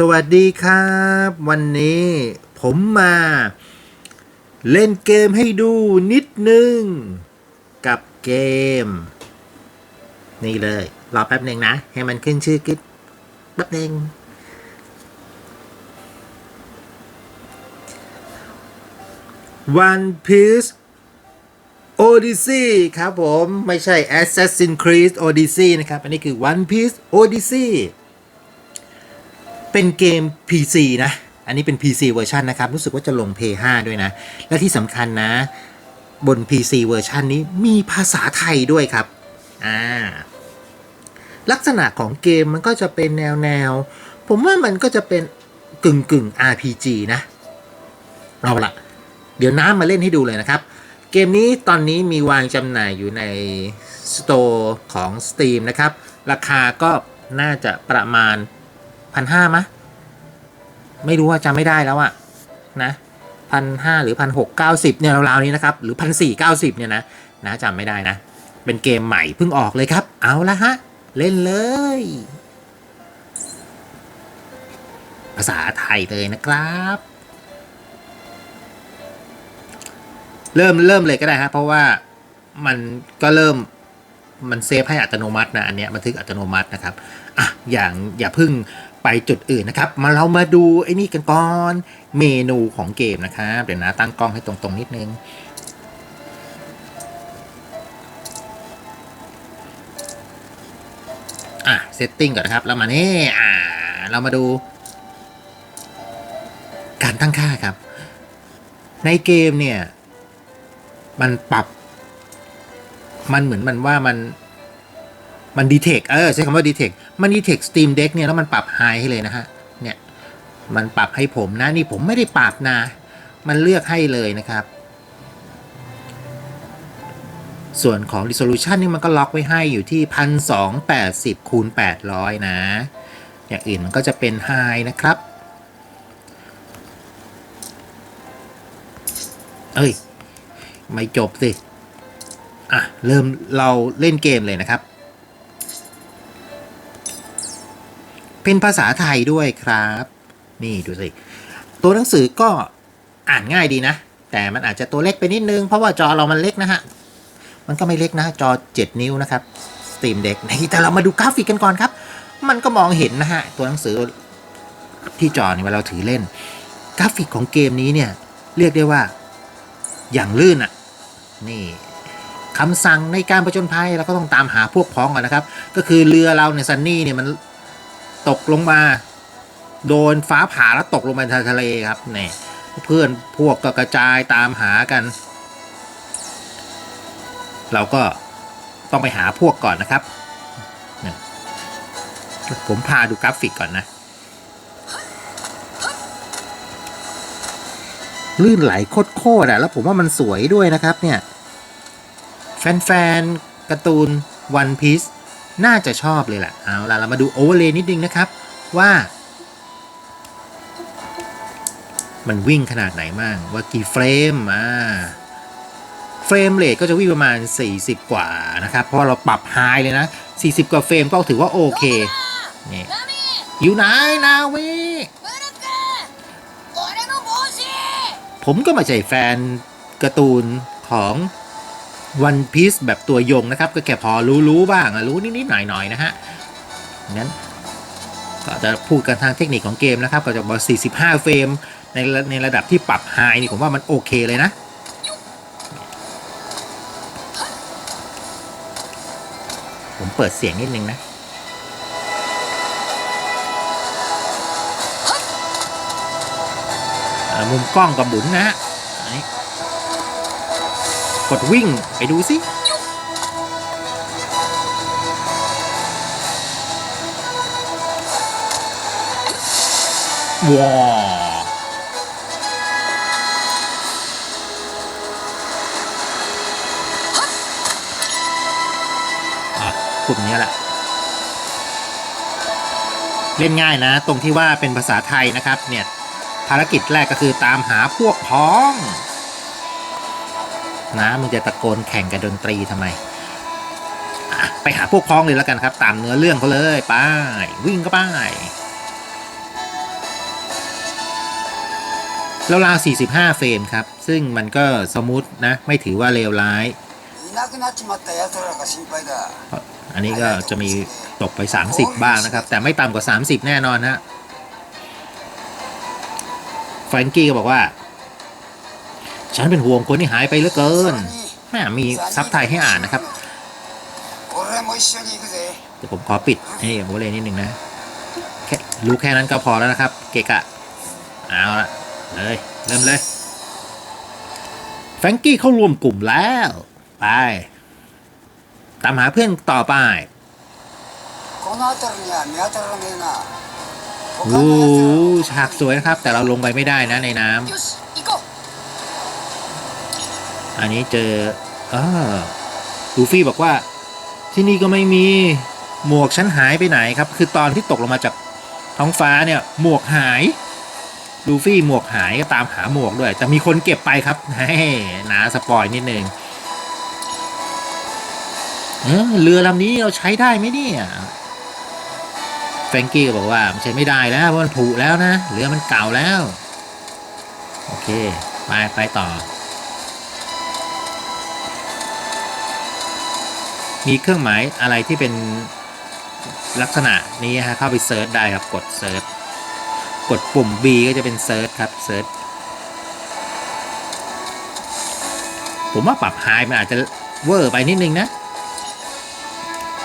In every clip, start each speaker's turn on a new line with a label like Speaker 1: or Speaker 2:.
Speaker 1: สวัสดีครับ วันนี้ผมมา เล่นเกมให้ดูนิดนึง กับเกม นี่เลย รอแป๊บหนึ่งนะ ให้มันขึ้นชื่อกิ๊บแป๊บหนึ่ง One Piece Odyssey ครับผม ไม่ใช่ Assassin's Creed Odyssey นะครับ อันนี้คือ One Piece Odyssey เป็นเกม PC นะ อันนี้เป็น PC เวอร์ชันนะครับ รู้สึกว่าจะลง p 5ด้วยนะ และที่สำคัญนะ บน PC เวอร์ชันนี้มีภาษาไทยด้วยครับ อ่า ลักษณะของเกมมันก็จะเป็นแนวแนว ผมว่ามันก็จะเป็นกึ่งกึ่ง RPG นะ เอาละเดี๋ยวน้ำมาเล่นให้ดูเลยนะครับ เกมนี้ตอนนี้มีวางจำหน่ายอยู่ในสโตร์ของ Steam นะครับ ราคาก็น่าจะประมาณ พันห้ามะ ไม่รู้ว่าจำไม่ได้แล้วอะนะพันห้าหรือพันหกเก้าสิบเนี่ยราวๆนี้นะครับ หรือพันสี่เก้าสิบเนี่ยนะนะจำไม่ได้นะ เป็นเกมใหม่เพิ่งออกเลยครับ เอาละฮะ เล่นเลย ภาษาไทยเลยนะครับ เริ่มเริ่มเลยก็ได้ฮะเพราะว่ามันก็เริ่มมันเซฟให้อัตโนมัตินะอันเนี้ยบันทึกอัตโนมัตินะครับอะอย่างอย่าพึ่ง ไปจุดอื่นนะครับ มาเรามาดูไอ้นี่กันก่อนเมนูของเกมนะครับเดี๋ยวนะตั้งกล้องให้ตรงๆนิดนึงอะเซตติ้งก่อนนะครับแล้วมานี่อ่าเรามาดู การตั้งค่าครับ ในเกมเนี่ย มันปรับ มันเหมือนมันว่ามัน มันดีเทคเออใช้คำว่าดีเทคมันดีเทคสตรีมเด็กเนี่ยแล้วมันปรับไฮให้เลยนะฮะเนี่ยมันปรับให้ผมนะนี่ผมไม่ได้ปรับนะมันเลือกให้เลยนะครับ ส่วนของ resolution นี่มันก็ล็อกไว้ให้อยู่ที่ 1280คูณ800 นะ อย่างอื่นมันก็จะเป็น high นะครับ เอ้ย ไม่จบสิ อะ เริ่มเราเล่นเกมเลยนะครับ เป็นภาษาไทยด้วยครับ นี่ดูสิ ตัวหนังสือก็อ่านง่ายดีนะ แต่มันอาจจะตัวเล็กไปนิดนึง เพราะว่าจอเรามันเล็กนะฮะ มันก็ไม่เล็กนะจอ 7 นิ้วนะครับ Steam Deck นี่แต่เรามาดูกราฟิกกันก่อนครับ มันก็มองเห็นนะฮะ ตัวหนังสือที่จอเนี่ยเวลาเราถือเล่น กราฟิกของเกมนี้เนี่ย เรียกได้ว่าอย่างลื่นอะ นี่คำสั่งในการประจนภัยเราก็ต้องตามหาพวกพ้องก่อนนะครับ ก็คือเรือเราเนี่ยซันนี่เนี่ยมัน ตกลงมา โดนฟ้าผ่าแล้วตกลงไปในทะเลครับเนี่ยเพื่อนพวกก็กระจายตามหากัน เราก็ต้องไปหาพวกก่อนนะครับ ผมพาดูกราฟิกก่อนนะ ลื่นไหลโคตรๆอะแล้วผมว่ามันสวยด้วยนะครับเนี่ย แฟนๆการ์ตูน One Piece น่าจะชอบเลยแหละเอาล่ะเรามาดูโอเวอร์เลย์นิดนึงนะครับว่า มันวิ่งขนาดไหนมั่งว่ากี่เฟรมอ่าเฟรมเรทก็จะวิ่งประมาณ 40 กว่านะครับ เพราะเราปรับไฮเลยนะ 40 กว่าเฟรมก็ถือว่าโอเคนี่อยู่ไหนนาวีผมก็มาใช่แฟนการ์ตูนของ One Piece แบบตัวยงนะครับ ก็แค่พอรู้ๆบ้างอะรู้นิดๆหน่อยๆนะฮะงั้นก็จะพูดกันทางเทคนิคของเกมนะครับ ก็จะบอก 45 เฟรมในระในระดับที่ปรับไฮนี่ผมว่ามันโอเคเลยนะผมเปิดเสียงนิดนึงนะมุมกล้องกับหมุนนะฮะ กดวิ่งไปดูสิว้าวอะกลุ่มนี้แหละ เล่นง่ายนะ ตรงที่ว่าเป็นภาษาไทยนะครับ เนี่ย ภารกิจแรกก็คือตามหาพวกพ้อง นะมึงจะตะโกนแข่งกับดนตรีทำไม ไปหาพวกพ้องเลยแล้วกันครับ ตามเนื้อเรื่องเขาเลยไปวิ่งก็ไปราวๆ45 เฟรมครับ ซึ่งมันก็สมมตินะ ไม่ถือว่าเลวร้าย อันนี้ก็จะมีตกไป 30 บ้างนะครับ แต่ไม่ต่ำกว่า 30 แน่นอนฮะแฟรงกี้ก็บอกว่า ฉันเป็นห่วงคนที่หายไปเหลือเกินแม่มีซับไทยให้อ่านนะครับเดี๋ยวผมขอปิดให้โมเลนิดหนึ่งนะแค่รู้แค่นั้นก็พอแล้วนะครับ เกกะเอาละเลยเริ่มเลยแฟรงกี้เข้ารวมกลุ่มแล้ว ไป ตามหาเพื่อนต่อไปโอ้ฉากสวยนะครับ แต่เราลงไปไม่ได้นะในน้ำ อันนี้เจออ่าลูฟี่บอกว่าที่นี่ก็ไม่มีหมวกฉันหายไปไหนครับ คือตอนที่ตกลงมาจากท้องฟ้าเนี่ยหมวกหายลูฟี่หมวกหายก็ตามหาหมวกด้วย แต่มีคนเก็บไปครับเฮ้นาสปอยนิดนึงเออเรือลำนี้เราใช้ได้ไหมเนี่ยแฟรงกี้ก็บอกว่ามันใช้ไม่ได้แล้วเพราะมันผุแล้วนะเรือมันเก่าแล้ว โอเค ไปไปต่อ มีเครื่องหมายอะไรที่เป็นลักษณะนี้ฮะเข้าไปเซิร์ชได้ครับกดเซิร์ชกดปุ่ม B ก็จะเป็นเซิร์ชครับเซิร์ชผมว่าปรับไฮมันอาจจะเวอร์ไปนิดนึงนะ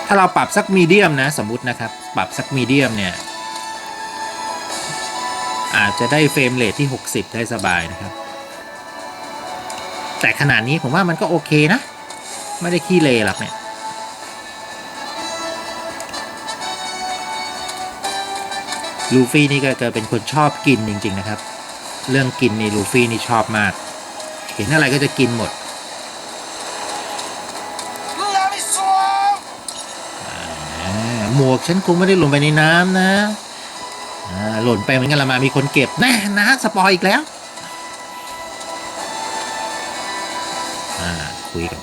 Speaker 1: ถ้าเราปรับสักมีเดียมนะสมมุตินะครับ ปรับสักมีเดียมเนี่ย อาจจะได้เฟรมเรทที่ 60 ได้สบายนะครับ แต่ขนาดนี้ผมว่ามันก็โอเคนะ ไม่ได้ขี้เลหรอกเนี่ย ลูฟี่นี่ก็จะเป็นคนชอบกินจริง ๆ นะครับ เรื่องกินนี่ลูฟี่นี่ชอบมาก เห็นอะไรก็จะกินหมดหมวกฉันคงไม่ได้หล่นไปในน้ำนะหล่นไปมันกันละมามีคนเก็บแน่นะสปอยอีกแล้วคุยกั
Speaker 2: บ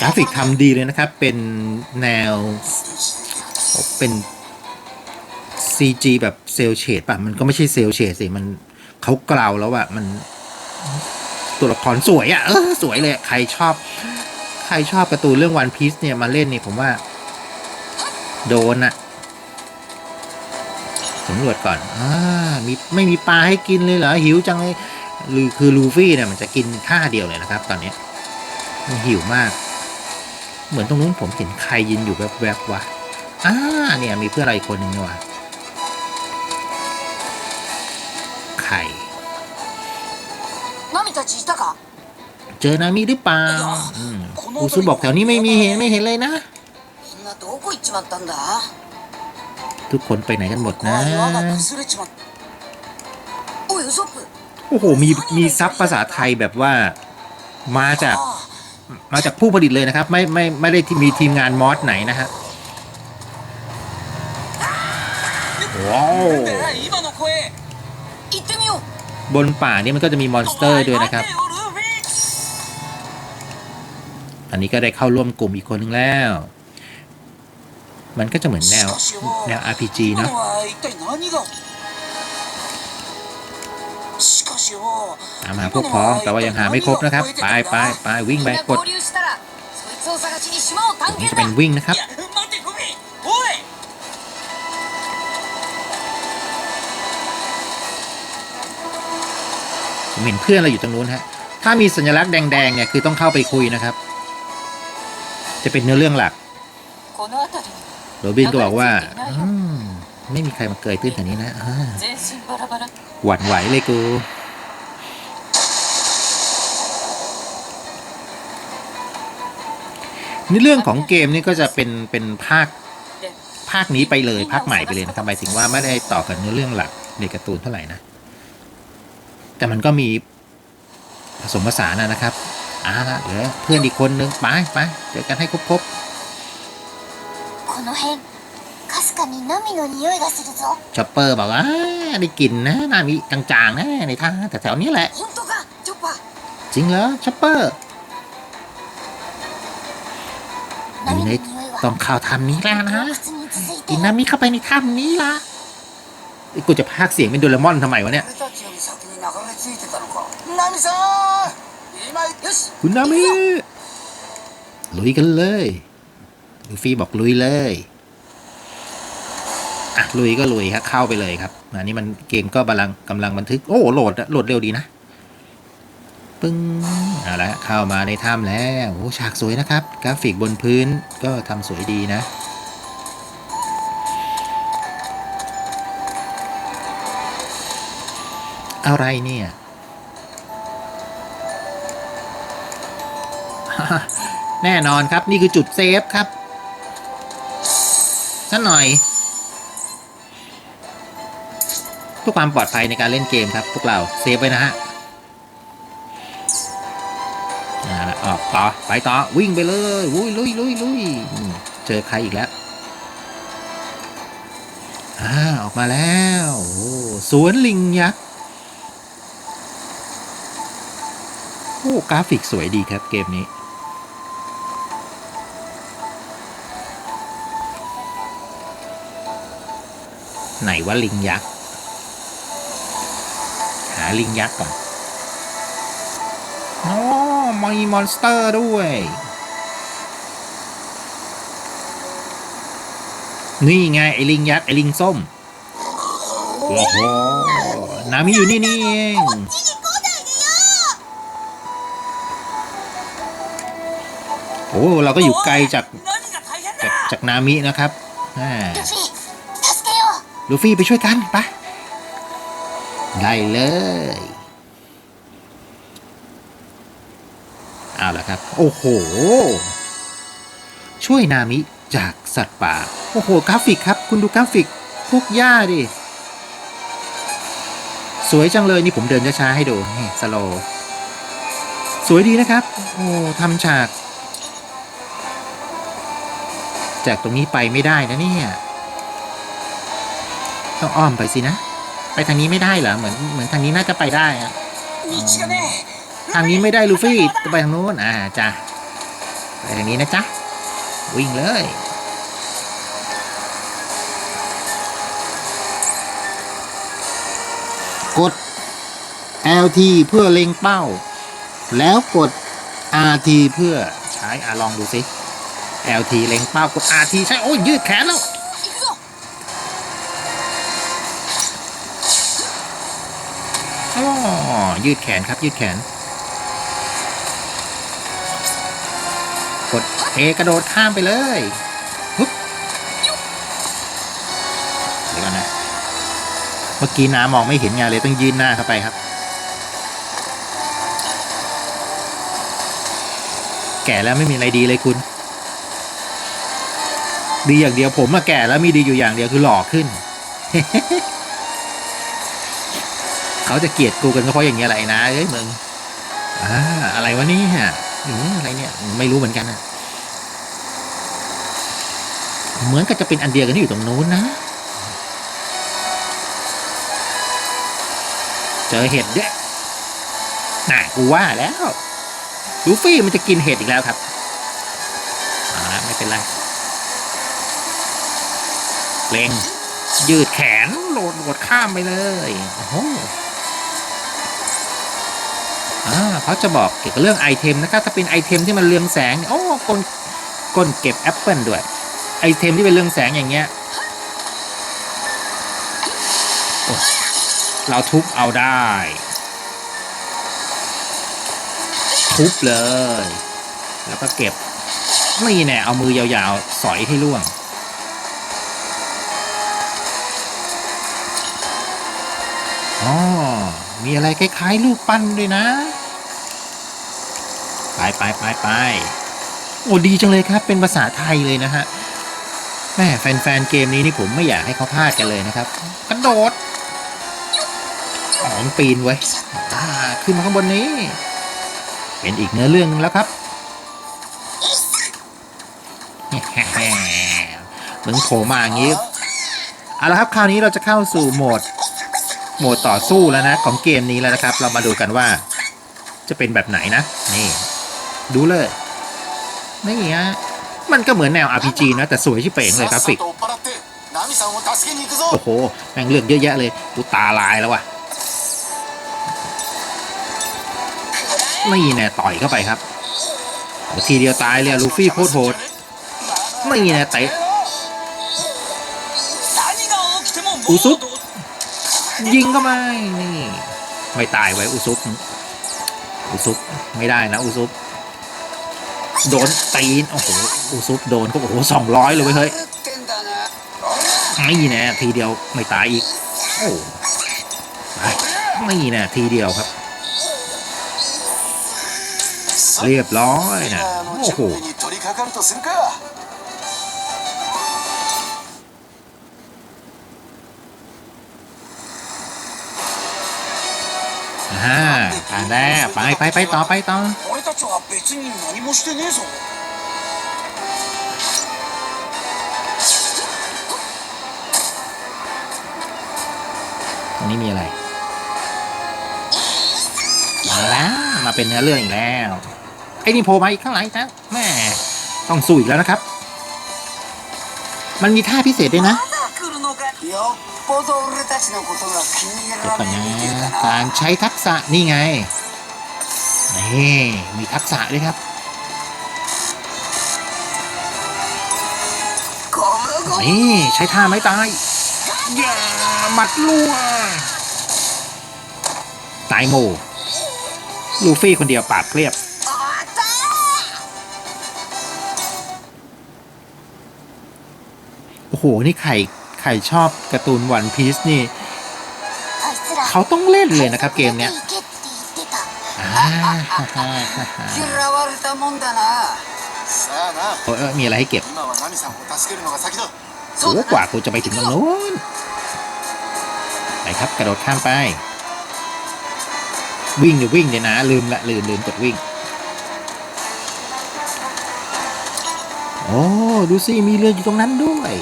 Speaker 1: กราฟิกทำดีเลยนะครับ เป็นแนว เป็น CG แบบเซลเชดป่ะ มันก็ไม่ใช่เซลเชดสิ มันเขากล่าวแล้วอะมันตัวละครสวยอะเออสวยเลย ใครชอบ ใครชอบการ์ตูนเรื่องวันพี e เนี่ยมาเล่นนี่ผมว่า โดนอะสำรวจก่อนอ่ามีไม่มีปลาให้กินเลยเหรอ หิวจังเลยหรือคือลูฟี่เนี่ยมันจะกินท่าเดียวเลยนะครับ ตอนนี้มันหิวมาก เหมือนตรงนู้นผมเห็นใครยืนอยู่แวบๆวะอ่าเนี่ยมีเพื่ออะไรอีกคนหนึ่งนี่วะใครเจอนามิหรือเปล่าอูซุบอกแถวนี้ไม่มีเห็นไม่เห็นเลยนะ ทุกคนไปไหนกันหมดนะ โอ้โห มีมีซับภาษาไทยแบบว่า มาจาก มาจากผู้ผลิตเลยนะครับ ไม่ไม่ไม่ได้มีทีมงานมอสไหนนะฮะว้าวบนป่านี่มันก็จะมีมอนสเตอร์ด้วยนะครับ อันนี้ก็ได้เข้าร่วมกลุ่มอีกคนนึงแล้ว มันก็จะเหมือนแนวแนว RPG เนาะ ตามหาพวกพ้องแต่ว่ายังหาไม่ครบนะครับ ไปไปไปวิ่งไปกดนี่จะเป็นวิ่งนะครับผมเห็นเพื่อนเราอยู่ตรงนู้นฮะ ถ้ามีสัญลักษณ์แดงๆเนี่ยคือต้องเข้าไปคุยนะครับ จะเป็นเนื้อเรื่องหลัก โรบินก็บอกว่า ไม่มีใครมาเกยตื้นแถวนี้นะหวั่นไหวเลยกู นี่เรื่องของเกมนี่ก็จะเป็นเป็นภาคภาคนี้ไปเลยภาคใหม่ไปเลยนะครับหมายถึงว่าไม่ได้ต่อกับเนื้อเรื่องหลักในการ์ตูนเท่าไหร่นะ แต่มันก็มีผสมผสานนะครับอ่าละเหลือเพื่อนอีกคนนึงไปไปเจอกันให้ครบ
Speaker 3: คร
Speaker 1: บชอปเปอร์บอกว่าได้กลิ่นนะนามีจางๆนะในทางแต่แถวนี้แหละจริงเหรอชอปเปอร์
Speaker 3: เล็ก
Speaker 1: ต้องเข้าถ้ำนี้แล้วนะกินน้ำนี้เข้าไปในถ้ำนี้ละกูจะพากเสียงเป็นโดเรมอนทำไมวะเนี่ยคุณนามิลุยกันเลยลูฟี่บอกลุยเลยอะลุยก็ลุยครับเข้าไปเลยครับอันนี้มันเกมก็กำลังกำลังบันทึกโอ้โหโหลดโหลดเร็วดีนะ ปึ้งเอาละเข้ามาในถ้ำแล้วโอ้ฉากสวยนะครับ กราฟิกบนพื้นก็ทำสวยดีนะอะไรเนี่ย แน่นอนครับนี่คือจุดเซฟครับสักหน่อยเพื่อความปลอดภัยในการเล่นเกมครับ พวกเราเซฟไว้นะฮะ ต่อไปต่อวิ่งไปเลยลุยลุยลุยลุยอืมเจอใครอีกแล้วอ่าออกมาแล้วโอ้สวนลิงยักษ์โอ้กราฟิกสวยดีครับเกมนี้ ไหนว่าลิงยักษ์หาลิงยักษ์ก่อนอ๋อ มีมอนสเตอร์ด้วย นี่ไง ไอลิงยักษ์ไอลิงส้ม โอ้โหนามิอยู่นี่นี่เองโอ้เราก็อยู่ไกลจากจากจากนามินะครับลูฟี่ไปช่วยกันปะได้เลย ครับ โอ้โห ช่วยนามิจากสัตว์ป่า โอ้โห กราฟิกครับ คุณดูกราฟิกพวกหญ้าดิ สวยจังเลยนี่ผมเดินช้าๆให้ดูนี่สโล สวยดีนะครับ โอ้ทำฉาก จากตรงนี้ไปไม่ได้นะเนี่ย ต้องอ้อมไปสินะ ไปทางนี้ไม่ได้เหรอ เหมือนเหมือนทางนี้น่าจะไปได้อะ ทางนี้ไม่ได้ลูฟี่จะไปทางนู้นอ่าจ้ะไปทางนี้นะจ๊ะวิ่งเลยกด LT เพื่อเล็งเป้า แล้วกด RT เพื่อใช้อาลองดูสิ LT เล็งเป้ากด RT ใช่โอ้ยยืดแขนแล้วยืดแขนครับยืดแขน กด A กระโดดข้ามไปเลยฮึบเดี๋ยวก่อนนะ เมื่อกี้น้ามองไม่เห็นไงเลยต้องยืนหน้าเข้าไปครับ แก่แล้วไม่มีอะไรดีเลยคุณ ดีอย่างเดียวผมอะแก่แล้วมีดีอยู่อย่างเดียวคือหล่อขึ้น เขาจะเกลียดกูกันก็เพราะอย่างเงี้ยแหละไอ้นะเอ้ยมึงอ่าอะไรวะนี่ยอืม อะไรเนี่ย ไม่รู้เหมือนกันอะเหมือนกับจะเป็นอันเดียวกันที่อยู่ตรงนู้นนะ เจอเห็ดด้วยน่ะกูว่าแล้วลูฟี่มันจะกินเห็ดอีกแล้วครับอ่าไม่เป็นไรเล็งยืดแขนโหลดโหลดข้ามไปเลย โอ้โห อ่าเขาจะบอกเกี่ยวกับเรื่องไอเทมนะครับถ้าเป็นไอเทมที่มันเรืองแสงโอ้กลกลเก็บแอปเปิลด้วยไอเทมที่เป็นเรืองแสงอย่างเงี้ยเราทุบเอาได้ ทุบเลย แล้วก็เก็บนี่แน่เอามือยาวๆ สอยให้ล่วง อ๋อ มีอะไรคล้ายๆลูกปั้นด้วยนะ ไปไปไปไปโอ้ดีจังเลยครับ เป็นภาษาไทยเลยนะฮะแม่แฟนๆเกมนี้นี่ผมไม่อยากให้เขาพลาดกันเลยนะครับกระโดดอ๋อมปีนไว้อ่าขึ้นมาข้างบนนี้ เป็นอีกเนื้อเรื่องหนึงแล้วครับมึงโผล่มาอย่างนี้เอาละครับคราวนี้เราจะเข้าสู่โหมดโหมดต่อสู้แล้วนะ ของเกมนี้แล้วนะครับ เรามาดูกันว่า จะเป็นแบบไหนนะ นี่ ดูเลย นี่ฮะ มันก็เหมือนแนว RPG นะ แต่สวยชิเป่งเลยกราฟิก โอ้โห แม่งเลือกเยอะแยะเลย กูตาลายแล้ววะนี่แน่ต่อยเข้าไปครับทีเดียวตายเลยลูฟี่โคตรโหดนี่แน่เตะ
Speaker 4: อุซุ
Speaker 1: ปยิงก็ไม่นี่ไม่ตายไว้อุซุปอุซุปไม่ได้นะอุซุป โดนตีน โอ้โหอูซุปโดนก็โอ้โหสองร้อยเลยเว้ยเฮ้ยไม่แน่ทีเดียวไม่ตายอีก โอ้ไม่แน่ทีเดียวครับ เรียบร้อยนะโอ้โหอ่าผ่านแล้วไปไปไปต่อไปต่อ
Speaker 4: ちは別に何もしてねえぞ
Speaker 1: ตรงนี้มีอะไรมาแล้วมาเป็นเนื้อเรื่องอีกแล้วไอ้นี่โผล่มาอีกข้างหลังอีกแล้วแม่ต้องสู้อีกแล้วนะครับ มันมีท่าพิเศษด้วยนะ
Speaker 4: まだ来るのか
Speaker 2: よっぽど俺たちのことが気に入
Speaker 1: เดี๋ยว
Speaker 2: ら
Speaker 1: ก่อน
Speaker 2: れ
Speaker 1: นะ
Speaker 2: ているかな
Speaker 1: การใช้ทักษะนี่ไง นี่มีทักษะด้วยครับนี่ใช้ท่าไม้ตายอย่ามัดลัวตายโมลูฟี่คนเดียวปากเรียบโอ้โห นี่ไข่ไข่ชอบการ์ตูนวันพีซนี่ เขาต้องเล่นเลยนะครับเกมเนี้ย
Speaker 2: 嫌われたもんだなさあな
Speaker 1: โอ้ยเอ้ยมีอะไรให้เก็บ
Speaker 2: 今はナミさんを助けるのが先だ
Speaker 1: โอ้กว่ากูจะไปถึงตรงนู้นไปครับกระโดดข้ามไป วิ่งเดี๋ยววิ่งเดี๋ยวนะ ลืมละลืมลืมกดวิ่ง โอ้ดูสิ มีเรืออยู่ตรงนั้นด้วย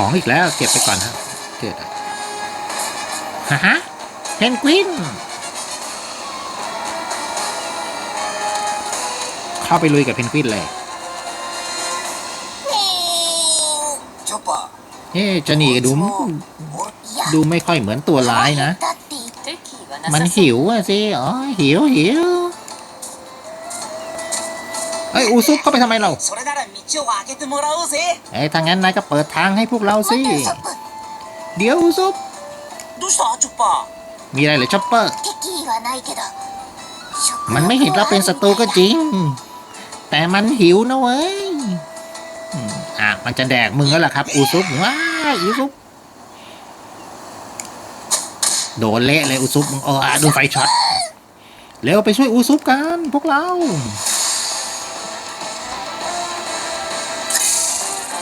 Speaker 1: ของอีกแล้ว เก็บไปก่อนฮะเบเกิดฮ่าฮะเพนกวิน เข้าไปลุยกับเพนกวินเลยเฮ้จะหนีดูดูไม่ค่อยเหมือนตัวร้ายนะ มันหิวอะสิ อ๋อ หิวหิวเอ้ย อูซุปเข้าไปทำไมเรา
Speaker 4: ช่วยกันมาเราสิ
Speaker 1: เอ้ยถ้างั้นนายก็เปิดทางให้พวกเราสิ เดี๋ยวซุป
Speaker 4: ดูสอจุปะ
Speaker 1: มีอะไรเหรอช็อปเปอร์ มันไม่เห็นเราเป็นศัตรูก็จริง แต่มันหิวนะเว้ยอะมันจะแดกมึงแล้วล่ะครับ อูซุปว้าอูซุปโดนเละเลยอูซุปเออดูไฟช็อตเร็วไปช่วยอูซุปกัน พวกเรา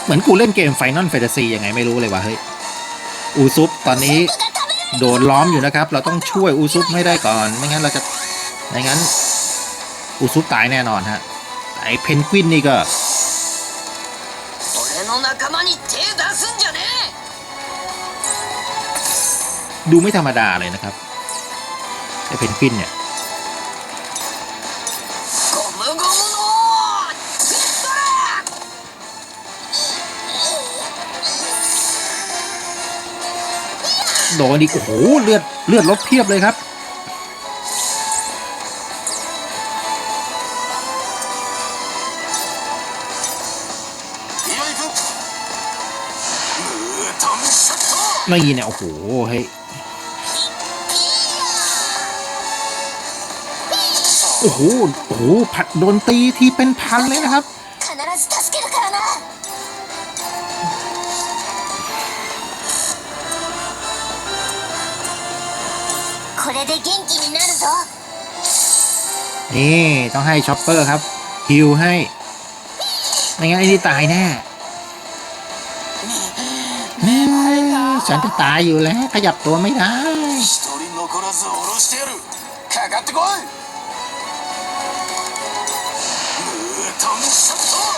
Speaker 1: เหมือนกูเล่นเกมไฟนอลแฟนตาซียังไงไม่รู้เลยว่ะเฮ้ย อูซุปตอนนี้โดนล้อมอยู่นะครับ เราต้องช่วยอูซุปไม่ได้ก่อน ไม่งั้นเราจะ ไม่งั้น อูซุปตายแน่นอนฮะ ไอเพนกวินนี่ก็ดูไม่ธรรมดาเลยนะครับไอเพนกวินเนี่ย โดนอีกโอ้โหเลือดเลือดลดเพียบเลยครับ
Speaker 2: ไม่
Speaker 1: เนี่ยโอ้โหเฮ้ยโอ้โหโอ้โหผัดโดนตีที่เป็นพันเลยนะครับ
Speaker 3: れで元気になるぞ
Speaker 1: นี่ ต้องให้ช็อปเปอร์ครับฮิวให้ ไม่งั้นไอ้นี่ตายแน่แม่ฉันจะตายอยู่แล้ว ขยับตัวไม่ได้
Speaker 2: 一人残らず下ろしてやるかかってこいムートンショット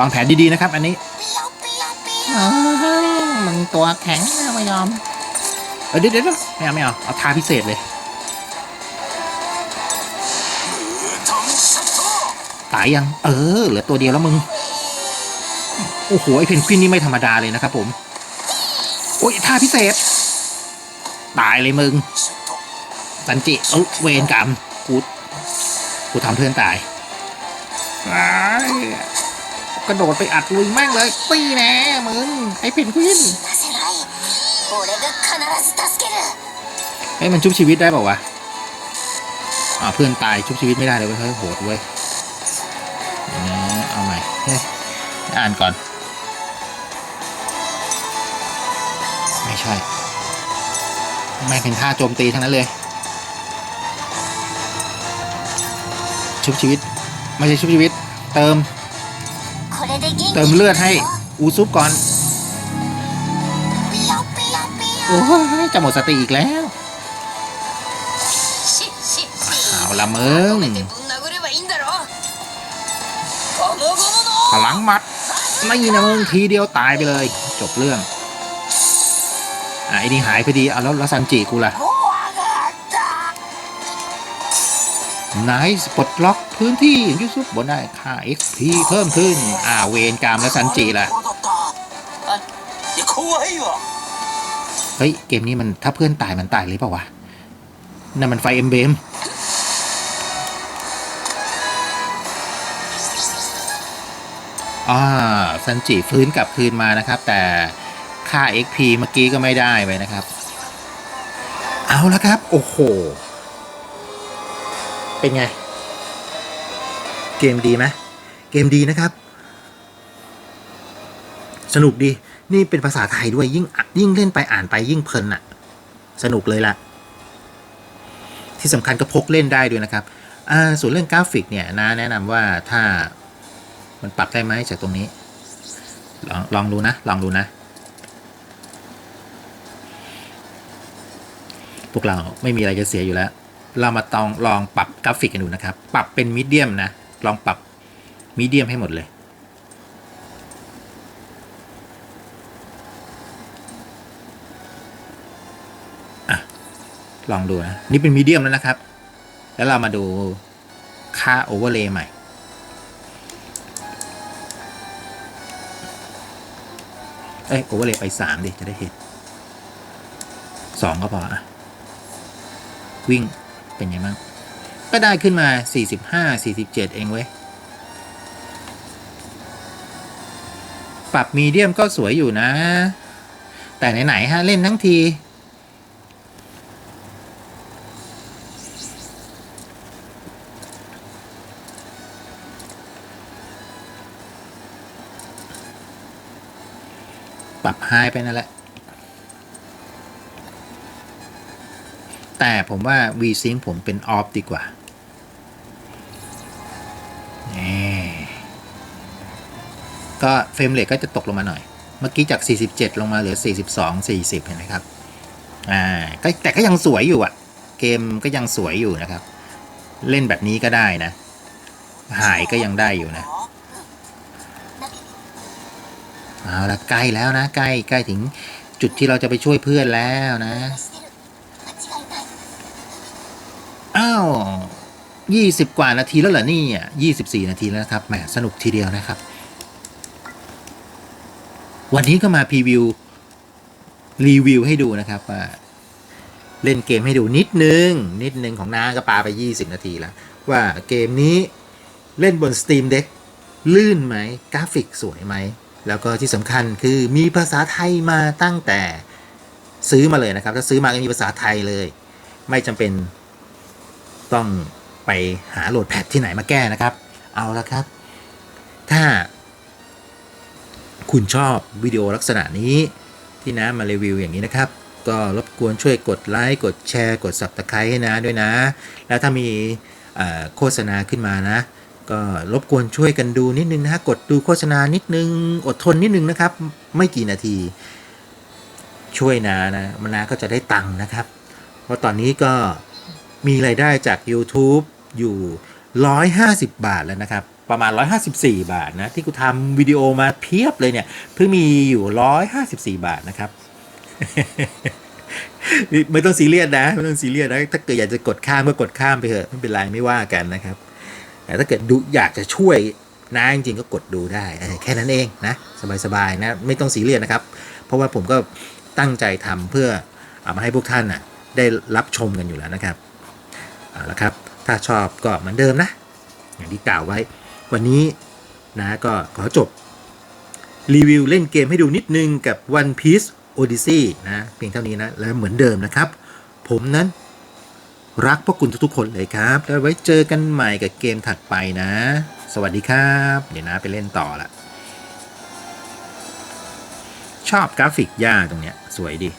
Speaker 1: วางแผนดีๆนะครับ อันนี้มึงตัวแข็งไม่ยอมเดี๋ยวเดี๋ยวไม่เอาไม่เอาเอาทาพิเศษเลยตายยัง เออ เหลือตัวเดียวแล้วมึง โอ้โห ไอเพนกวินนี่ไม่ธรรมดาเลยนะครับผม โอ้ยท่าพิเศษ ตายเลยมึง สันจิเออเวรกรรมกูกูทำเพื่อนตาย กระโดดไปอัดลุยแม่งเลยตีแน่มึงไอ้เพนกวินเฮ้ยมันชุบชีวิตได้เปล่าวะอ่าเพื่อนตายชุบชีวิตไม่ได้เลยเว้เฮ้ยโหดเว้ยเอาใหม่เฮ้อ่านก่อน ไม่ใช่ ไม่เป็นท่าโจมตีทั้งนั้นเลย ชุบชีวิต ไม่ใช่ชุบชีวิต เติม เติมเลือดให้อูซุปก่อน โอ้ยจะหมดสติอีกแล้ว เอาละเมืงพลังมัดไม่นะมึงทีเดียวตายไปเลย จบเรื่องไอ้นี่หายพอดี เอาแล้วแล้วซันจีกูล่ะ
Speaker 2: ไน
Speaker 1: ส์ปลดล็อกพื้นที่ยูซุปบนได้ค่าเอ็กพีเพิ่มขึ้น อ่าเวนกามและซันจีล่ะเฮ้ย เกมนี้มันถ้าเพื่อนตายมันตายเลยเปล่าวะ นั่นมันไฟเอ็มเบมอ่าซันจิฟื้นกลับคืนมานะครับ แต่ค่า XP เมื่อกี้ก็ไม่ได้ไปนะครับ เอาละครับ โอ้โห เป็นไง เกมดีไหมเกมดีนะครับ สนุกดี นี่เป็นภาษาไทยด้วยยิ่งยิ่งเล่นไปอ่านไปยิ่งเพลินอะสนุกเลยล่ะ ที่สำคัญก็พกเล่นได้ด้วยนะครับส่วนเรื่องกราฟิกเนี่ยนะแนะนำว่าถ้ามันปรับได้ไหมจากตรงนี้ ลองลองดูนะ ลองดูนะ พวกเราไม่มีอะไรจะเสียอยู่แล้ว เรามาตองลองปรับกราฟิกกันดูนะครับ ปรับเป็นมีเดียมนะ ลองปรับมีเดียมให้หมดเลย ลองดูนะ นี่เป็นมีเดียมแล้วนะครับ แล้วเรามาดูค่าโอเวอร์เลย์ใหม่ เอ้ยโอเวอร์เลย์ไปสามดิ จะได้เห็นสองก็พออะวิ่ง เป็นไงบ้าง ก็ได้ขึ้นมา 45 47 เองเว้ย ปรับมีเดียมก็สวยอยู่นะ แต่ไหนๆฮะ เล่นทั้งที ปรับไฮไปนั่นแหละ แต่ผมว่า VSync ผมเป็นออฟดีกว่าก็เฟรมเรทก็จะตกลงมาหน่อย เมื่อกี้จาก 47 ลงมาเหลือ 42 40 เห็นไหมครับ อ่าแต่ก็ยังสวยอยู่อะเกมก็ยังสวยอยู่นะครับ เล่นแบบนี้ก็ได้นะ หายก็ยังได้อยู่นะ เอาละใกล้แล้วนะ ใกล้ใกล้ถึงจุดที่เราจะไปช่วยเพื่อนแล้วนะ อ้าวยี่สิบกว่านาทีแล้วเหรอนี่อะยี่สิบสี่นาทีแล้วครับแหมสนุกทีเดียวนะครับ วันนี้ก็มาพรีวิวรีวิวให้ดูนะครับว่าเล่นเกมให้ดูนิดนึง นิดนึงของน้าก็ปาไป 20 นาทีแล้ว ว่าเกมนี้เล่นบน Steam Deck ลื่นไหมกราฟิกสวยไหม แล้วก็ที่สำคัญคือมีภาษาไทยมาตั้งแต่ซื้อมาเลยนะครับ ถ้าซื้อมาก็มีภาษาไทยเลย ไม่จำเป็น ต้องไปหาโหลดแพทที่ไหนมาแก้นะครับ เอาละครับ ถ้าคุณชอบวิดีโอลักษณะนี้ที่นะมารีวิวอย่างนี้นะครับ ก็รบกวนช่วยกดไลค์ กดแชร์ กด subscribe ให้นะด้วยนะ แล้วถ้ามีโฆษณาขึ้นมานะ ก็รบกวนช่วยกันดูนิดนึงนะฮะกดดูโฆษณานิดนึง อดทนนิดนึงนะครับ ไม่กี่นาที ช่วยนานะ มันนาก็จะได้ตังค์นะครับ เพราะตอนนี้ก็ มีรายได้จาก YouTube อยู่ 150 บาทแล้วนะครับ ประมาณ 154 บาทนะ ที่กูทำวิดีโอมาเพียบเลยเนี่ย เพิ่งมีอยู่ 154 บาทนะครับ ไม่ต้องซีเรียสนะ ไม่ต้องซีเรียสนะ ถ้าเกิดอยากจะกดข้ามก็กดข้ามไปเถอะ ไม่เป็นไรไม่ว่ากันนะครับ แต่ถ้าเกิดดูอยากจะช่วยนะจริงๆก็กดดูได้ แค่นั้นเองนะสบายๆนะไม่ต้องซีเรียสนะครับ เพราะว่าผมก็ตั้งใจทำเพื่อเอามาให้พวกท่านน่ะได้รับชมกันอยู่แล้วนะครับ เอาละครับ ถ้าชอบก็เหมือนเดิมนะ อย่างที่กล่าวไว้ วันนี้นะก็ขอจบ รีวิวเล่นเกมให้ดูนิดนึงกับ One Piece Odyssey นะ เพียงเท่านี้นะ และเหมือนเดิมนะครับ ผมนั้นรักพวกคุณทุกๆคนเลยครับ แล้วไว้เจอกันใหม่กับเกมถัดไปนะ สวัสดีครับ เดี๋ยวนะไปเล่นต่อละ ชอบกราฟิกย่าตรงเนี้ย สวยดี